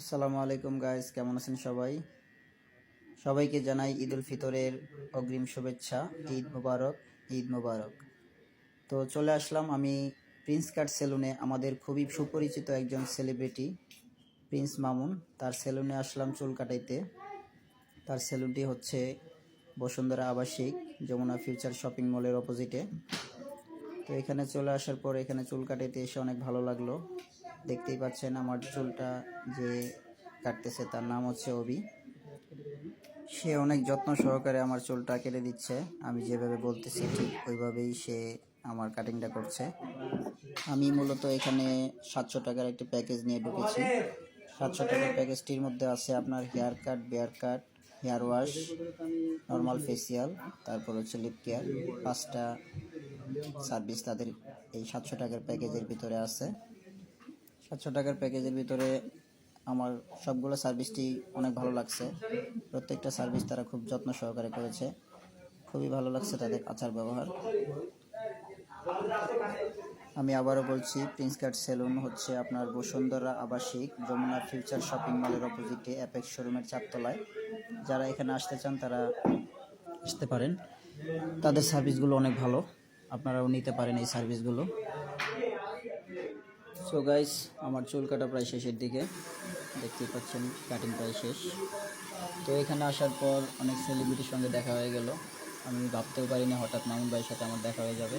আসসালামু আলাইকুম গাইস কেমন আছেন সবাই? সবাইকে জানাই ঈদ উল ফিতরের অগ্রিম শুভেচ্ছা, ঈদ মুবারক ঈদ মুবারক। তো চলে আসলাম আমি প্রিন্স কাট সেলুনে আমাদের খুবই সুপরিচিত একজন সেলিব্রিটি প্রিন্স মামুন তার সেলুনে আসলাম চুল কাটাইতে। তার সেলুনটি হচ্ছে বসুন্ধরা আবাসিক, যমুনা ফিউচার শপিং মলের অপোজিটে তো এখানে চলে আসার পর এখানে চুল কাটাইতে এসে অনেক ভালো লাগল। দেখতেই পাচ্ছেন আমার চুলটা যে কাটতেছে, তার নাম হচ্ছে অবি সে অনেক যত্ন সহকারে আমার চুলটা কেটে দিচ্ছে। আমি যেভাবে বলতেছি ঠিক ওইভাবেই সে আমার কাটিংটা করছে। আমি মূলত এখানে সাতশো টাকার একটি প্যাকেজ নিয়ে ঢুকেছি। সাতশো টাকার প্যাকেজটির মধ্যে আছে আপনার hair cut beard cut hair wash normal facial তারপর হচ্ছে লিপ কেয়ার পাঁচটা সার্ভিস তাদের এই সাতশো টাকার প্যাকেজের ভিতরে আছে। সাতশো টাকার প্যাকেজের ভিতরে আমার সবগুলো সার্ভিসটি অনেক ভালো লাগছে। প্রত্যেকটা সার্ভিস তারা খুব যত্ন সহকারে করেছে। খুবই ভালো লাগছে তাদের আচার ব্যবহার। আমি আবারও বলছি, প্রিন্স কাট সেলুন হচ্ছে আপনার বসুন্ধরা আবাসিক যমুনা ফিউচার শপিং মলের অপোজিটে অ্যাপেক্স শোরুমের চারতলায়। যারা এখানে আসতে চান তারা আসতে পারেন। তাদের সার্ভিসগুলো অনেক ভালো। আপনারাও নিতে পারেন এই সার্ভিসগুলো। সো গাইস আমার চুল কাটা প্রায় শেষের দিকে। দেখতেই পাচ্ছেন কাটিং প্রায় শেষ। তো এখানে আসার পর অনেক সেলিব্রিটির সঙ্গে দেখা হয়ে গেল। আমি ভাবতেও পারি না হঠাৎ মামুন ভাইয়ের সাথে আমার দেখা হয়ে যাবে।